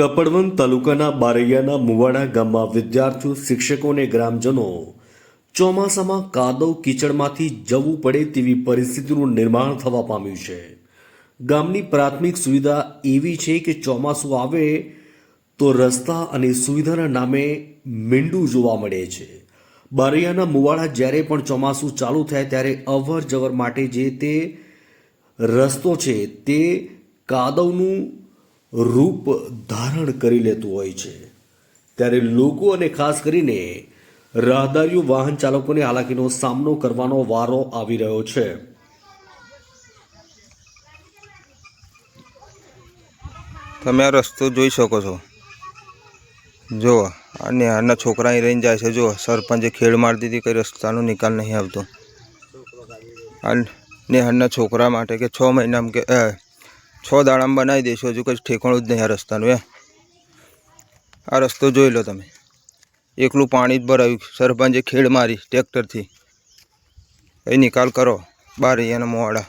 કપડવંત તાલુકાના બારૈયાના મુવાડા ગામમાં વિદ્યાર્થીઓ, શિક્ષકો અને ગ્રામજનો ચોમાસામાં કાદવ કીચડમાંથી જવું પડે તેવી પરિસ્થિતિનું નિર્માણ થવા પામ્યું છે. ગામની પ્રાથમિક સુવિધા એવી છે કે ચોમાસું આવે તો રસ્તા અને સુવિધાના નામે મીંડું જોવા મળે છે. બારૈયાના મુવાડા જ્યારે પણ ચોમાસું ચાલુ થાય ત્યારે અવર જવર માટે જે તે રસ્તો છે તે કાદવનું રૂપ ધારણ કરી લેતું હોય છે. ત્યારે લોકો અને ખાસ કરીને રાહદારીઓ વાહન ચાલકોને હાલાકીનો સામનો કરવાનો વારો આવી રહ્યો છે. તમે આ રસ્તો જોઈ શકો છો. જુઓ આ આના છોકરા અહીં રહીને જાય છે. જુઓ સરપંચે ખેડ મારી દીધી, કંઈ રસ્તાનો નિકાલ નહીં આવતો. અને હાલના છોકરા માટે કે છ મહિનામાં કે છ દાડામાં બનાવી દઈશું હજુ કંઈ ઠેકાણું જ નહીં આ રસ્તાનું એ આ રસ્તો જોઈ લો તમે. એકલું પાણી જ ભરાયું. સરપંચે ખેડ મારી ટ્રેક્ટરથી. એ નિકાલ કરો. બાર અહીંયાના મોવાડા.